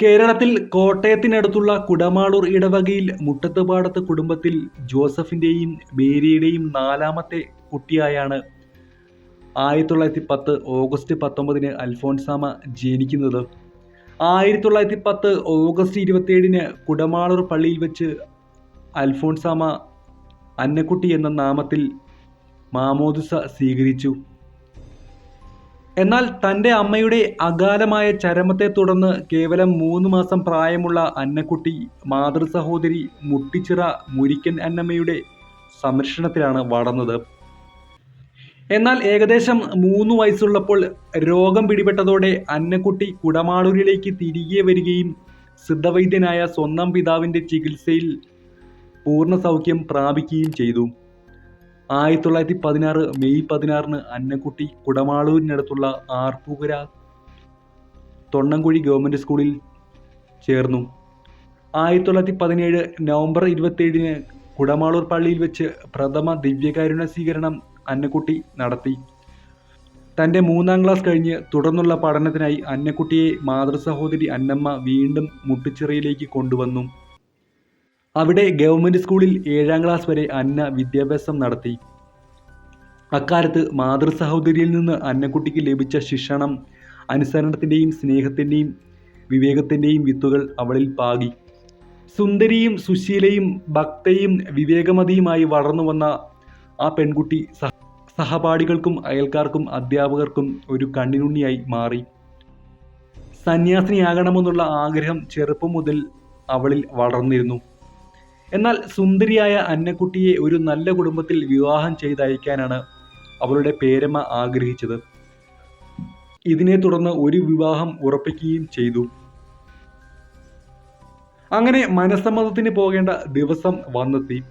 കേരളത്തിൽ കോട്ടയത്തിനടുത്തുള്ള കുടമാളൂർ ഇടവകയിൽ മുട്ടത്തുപാടത്ത് കുടുംബത്തിൽ ജോസഫിന്റെയും മേരിയുടെയും നാലാമത്തെ കുട്ടിയായാണ് ആയിരത്തി തൊള്ളായിരത്തി പത്ത് ഓഗസ്റ്റ് പത്തൊമ്പതിന് അൽഫോൺസാമ ജനിക്കുന്നത്. ആയിരത്തി തൊള്ളായിരത്തി പത്ത് ഓഗസ്റ്റ് ഇരുപത്തിയേഴിന് കുടമാളൂർ പള്ളിയിൽ വെച്ച് അൽഫോൺസാമ അന്നക്കുട്ടി എന്ന നാമത്തിൽ മാമോദിസ സ്വീകരിച്ചു. എന്നാൽ തന്റെ അമ്മയുടെ അകാലമായ ചരമത്തെ തുടർന്ന് കേവലം മൂന്ന് മാസം പ്രായമുള്ള അന്നക്കുട്ടി മാതൃസഹോദരി മുട്ടിച്ചിറ മുരിക്കൻ അന്നമ്മയുടെ സംരക്ഷണത്തിലാണ് വളർന്നത്. എന്നാൽ ഏകദേശം മൂന്ന് വയസ്സുള്ളപ്പോൾ രോഗം പിടിപെട്ടതോടെ അന്നക്കുട്ടി കുടമാളൂരിലേക്ക് തിരികെ വരികയും സിദ്ധവൈദ്യനായ സ്വന്തം പിതാവിന്റെ ചികിത്സയിൽ പൂർണ സൗഖ്യം പ്രാപിക്കുകയും ചെയ്തു. ആയിരത്തി തൊള്ളായിരത്തി പതിനാറ് മെയ് പതിനാറിന് അന്നക്കുട്ടി കുടമാളൂരിനടുത്തുള്ള ആർപ്പൂകര തൊണ്ണംകുഴി ഗവൺമെന്റ് സ്കൂളിൽ ചേർന്നു. ആയിരത്തി തൊള്ളായിരത്തി പതിനേഴ് നവംബർ ഇരുപത്തേഴിന് കുടമാളൂർ പള്ളിയിൽ വെച്ച് പ്രഥമ ദിവ്യകാരുണ്യ സ്വീകരണം അന്നക്കുട്ടി നടത്തി. തന്റെ മൂന്നാം ക്ലാസ് കഴിഞ്ഞ് തുടർന്നുള്ള പഠനത്തിനായി അന്നക്കുട്ടിയെ മാതൃസഹോദരി അന്നമ്മ വീണ്ടും മുട്ടുച്ചിറയിലേക്ക് കൊണ്ടുവന്നു. അവിടെ ഗവൺമെന്റ് സ്കൂളിൽ ഏഴാം ക്ലാസ് വരെ അന്ന വിദ്യാഭ്യാസം നടത്തി. അക്കാലത്ത് മാതൃസഹോദരിയിൽ നിന്ന് അന്നക്കുട്ടിക്ക് ലഭിച്ച ശിക്ഷണം അനുസരണത്തിന്റെയും സ്നേഹത്തിന്റെയും വിവേകത്തിന്റെയും വിത്തുകൾ അവളിൽ പാകി. സുന്ദരിയും സുശീലയും ഭക്തയും വിവേകമതിയുമായി വളർന്നു വന്ന ആ പെൺകുട്ടി സഹ സഹപാഠികൾക്കും അയൽക്കാർക്കും അധ്യാപകർക്കും ഒരു കണ്ണിനുണ്ണിയായി മാറി. സന്യാസിനിയാകണമെന്നുള്ള ആഗ്രഹം ചെറുപ്പം മുതൽ അവളിൽ വളർന്നിരുന്നു. എന്നാൽ സുന്ദരിയായ അന്നക്കുട്ടിയെ ഒരു നല്ല കുടുംബത്തിൽ വിവാഹം ചെയ്തയക്കാനാണ് അവളുടെ പേരമ്മ ആഗ്രഹിച്ചത്. ഇതിനെ തുടർന്ന് ഒരു വിവാഹം ഉറപ്പിക്കുകയും ചെയ്തു. അങ്ങനെ മനസ്സമ്മതത്തിന് പോകേണ്ട ദിവസം വന്നെത്തി.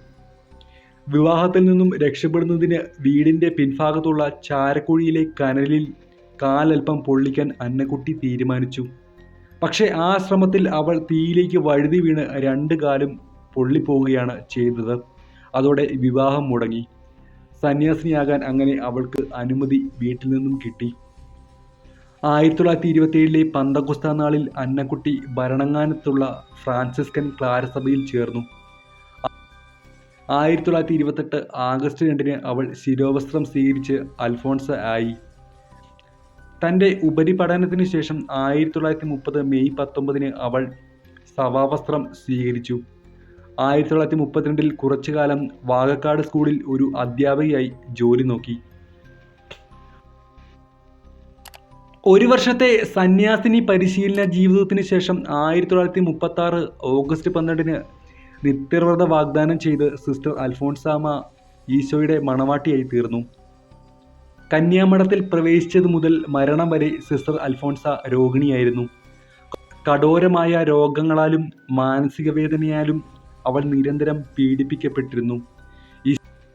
വിവാഹത്തിൽ നിന്നും രക്ഷപ്പെടുന്നതിന് വീടിന്റെ പിൻഭാഗത്തുള്ള ചാരക്കുഴിയിലെ കനലിൽ കാലൽപ്പം പൊള്ളിക്കാൻ അന്നക്കുട്ടി തീരുമാനിച്ചു. പക്ഷേ ആ ശ്രമത്തിൽ അവൾ തീയിലേക്ക് വഴുതി വീണ് രണ്ട് കാലും പൊള്ളിപ്പോവുകയാണ് ചെയ്തത്. അതോടെ വിവാഹം മുടങ്ങി. സന്യാസിനിയാകാൻ അങ്ങനെ അവൾക്ക് അനുമതി വീട്ടിൽ നിന്നും കിട്ടി. ആയിരത്തി തൊള്ളായിരത്തി ഇരുപത്തിയേഴിലെ പന്തകുസ്ത നാളിൽ അന്നക്കുട്ടി ഭരണങ്ങാനത്തുള്ള ഫ്രാൻസിസ്കൻ ക്ലാരസഭയിൽ ചേർന്നു. ആയിരത്തി തൊള്ളായിരത്തി ഇരുപത്തെട്ട് ആഗസ്റ്റ് രണ്ടിന് അവൾ ശിരോവസ്ത്രം സ്വീകരിച്ച് അൽഫോൺസ ആയി. തന്റെ ഉപരിപഠനത്തിന് ശേഷം ആയിരത്തി തൊള്ളായിരത്തി മുപ്പത് മെയ് പത്തൊമ്പതിന് അവൾ സഭാവസ്ത്രം സ്വീകരിച്ചു. ആയിരത്തി തൊള്ളായിരത്തി മുപ്പത്തിരണ്ടിൽ കുറച്ചു കാലം വാകക്കാട് സ്കൂളിൽ ഒരു അധ്യാപികയായി ജോലി നോക്കി. ഒരു വർഷത്തെ സന്യാസിനി പരിശീലന ജീവിതത്തിന് ശേഷം ആയിരത്തി തൊള്ളായിരത്തി മുപ്പത്തി ആറ് ഓഗസ്റ്റ് പന്ത്രണ്ടിന് നിത്യവ്രത വാഗ്ദാനം ചെയ്ത് സിസ്റ്റർ അൽഫോൺസാമ ഈശോയുടെ മണവാട്ടിയായി തീർന്നു. കന്യാമഠത്തിൽ പ്രവേശിച്ചതു മുതൽ മരണം വരെ സിസ്റ്റർ അൽഫോൺസ രോഗിണിയായിരുന്നു. കഠോരമായ രോഗങ്ങളാലും മാനസിക വേദനയാലും അവൾ നിരന്തരം പീഡിപ്പിക്കപ്പെട്ടിരുന്നു.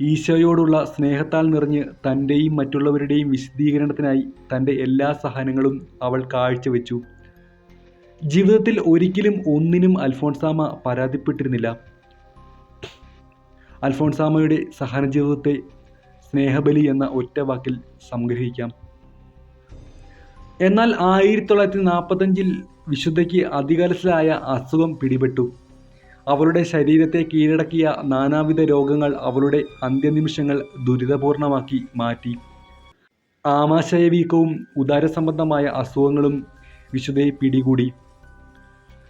ഈശോയോടുള്ള സ്നേഹത്താൽ നിറഞ്ഞ് തന്റെയും മറ്റുള്ളവരുടെയും വിശദീകരണത്തിനായി തന്റെ എല്ലാ സഹനങ്ങളും അവൾ കാഴ്ചവെച്ചു. ജീവിതത്തിൽ ഒരിക്കലും ഒന്നിനും അൽഫോൺസാമ പരാതിപ്പെട്ടിരുന്നില്ല. അൽഫോൺസാമയുടെ സഹന ജീവിതത്തെ സ്നേഹബലി എന്ന ഒറ്റ വാക്കിൽ സംഗ്രഹിക്കാം. എന്നാൽ ആയിരത്തി തൊള്ളായിരത്തി നാൽപ്പത്തഞ്ചിൽ വിശുദ്ധയ്ക്ക് അധികാരത്തിലായ അസുഖം പിടിപെട്ടു. അവളുടെ ശരീരത്തെ കീഴടക്കിയ നാനാവിധ രോഗങ്ങൾ അവളുടെ അന്ത്യനിമിഷങ്ങൾ ദുരിതപൂർണമാക്കി മാറ്റി. ആമാശയവീക്കവും ഉദാരസംബന്ധമായ അസുഖങ്ങളും വിശുദ്ധയെ പിടികൂടി.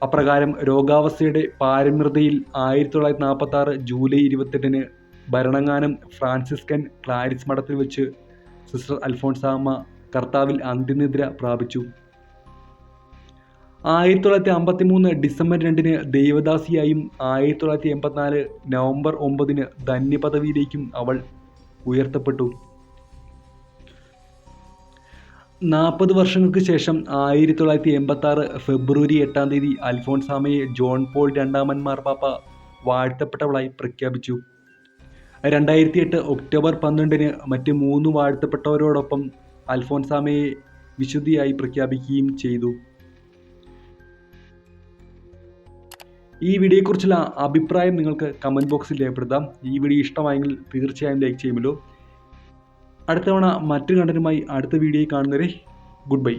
അപ്രകാരം രോഗാവസ്ഥയുടെ പാരമ്യതയിൽ ആയിരത്തി തൊള്ളായിരത്തി നാൽപ്പത്തി ആറ് ജൂലൈ ഇരുപത്തെട്ടിന് ഭരണങ്ങാനം ഫ്രാൻസിസ്കൻ ക്ലാരിസ് മഠത്തിൽ വെച്ച് സിസ്റ്റർ അൽഫോൺസാമ്മ കർത്താവിൽ അന്ത്യനിദ്ര പ്രാപിച്ചു. ആയിരത്തി തൊള്ളായിരത്തി അമ്പത്തി മൂന്ന് ഡിസംബർ രണ്ടിന് ദേവദാസിയായും ആയിരത്തി തൊള്ളായിരത്തി എൺപത്തിനാല് നവംബർ ഒമ്പതിന് ധന്യപദവിയിലേക്കും അവൾ ഉയർത്തപ്പെട്ടു. നാൽപ്പത് വർഷങ്ങൾക്ക് ശേഷം ആയിരത്തി തൊള്ളായിരത്തി എൺപത്തി ആറ് ഫെബ്രുവരി എട്ടാം തീയതി അൽഫോൺസാമയെ ജോൺ പോൾ രണ്ടാമൻ മാർപ്പാപ്പ വാഴ്ത്തപ്പെട്ടവളായി പ്രഖ്യാപിച്ചു. രണ്ടായിരത്തി എട്ട് ഒക്ടോബർ പന്ത്രണ്ടിന് മറ്റ് മൂന്ന് വാഴ്ത്തപ്പെട്ടവരോടൊപ്പം അൽഫോൺസാമയെ വിശുദ്ധിയായി പ്രഖ്യാപിക്കുകയും ചെയ്തു. ഈ വീഡിയോയെക്കുറിച്ചുള്ള അഭിപ്രായം നിങ്ങൾക്ക് കമന്റ് ബോക്സിൽ രേഖപ്പെടുത്താം. ഈ വീഡിയോ ഇഷ്ടമായെങ്കിൽ തീർച്ചയായും ലൈക്ക് ചെയ്യുമല്ലോ. അടുത്തവണ മറ്റു കണ്ടന്റുമായി അടുത്ത വീഡിയോയിൽ കാണുന്നവരെ ഗുഡ് ബൈ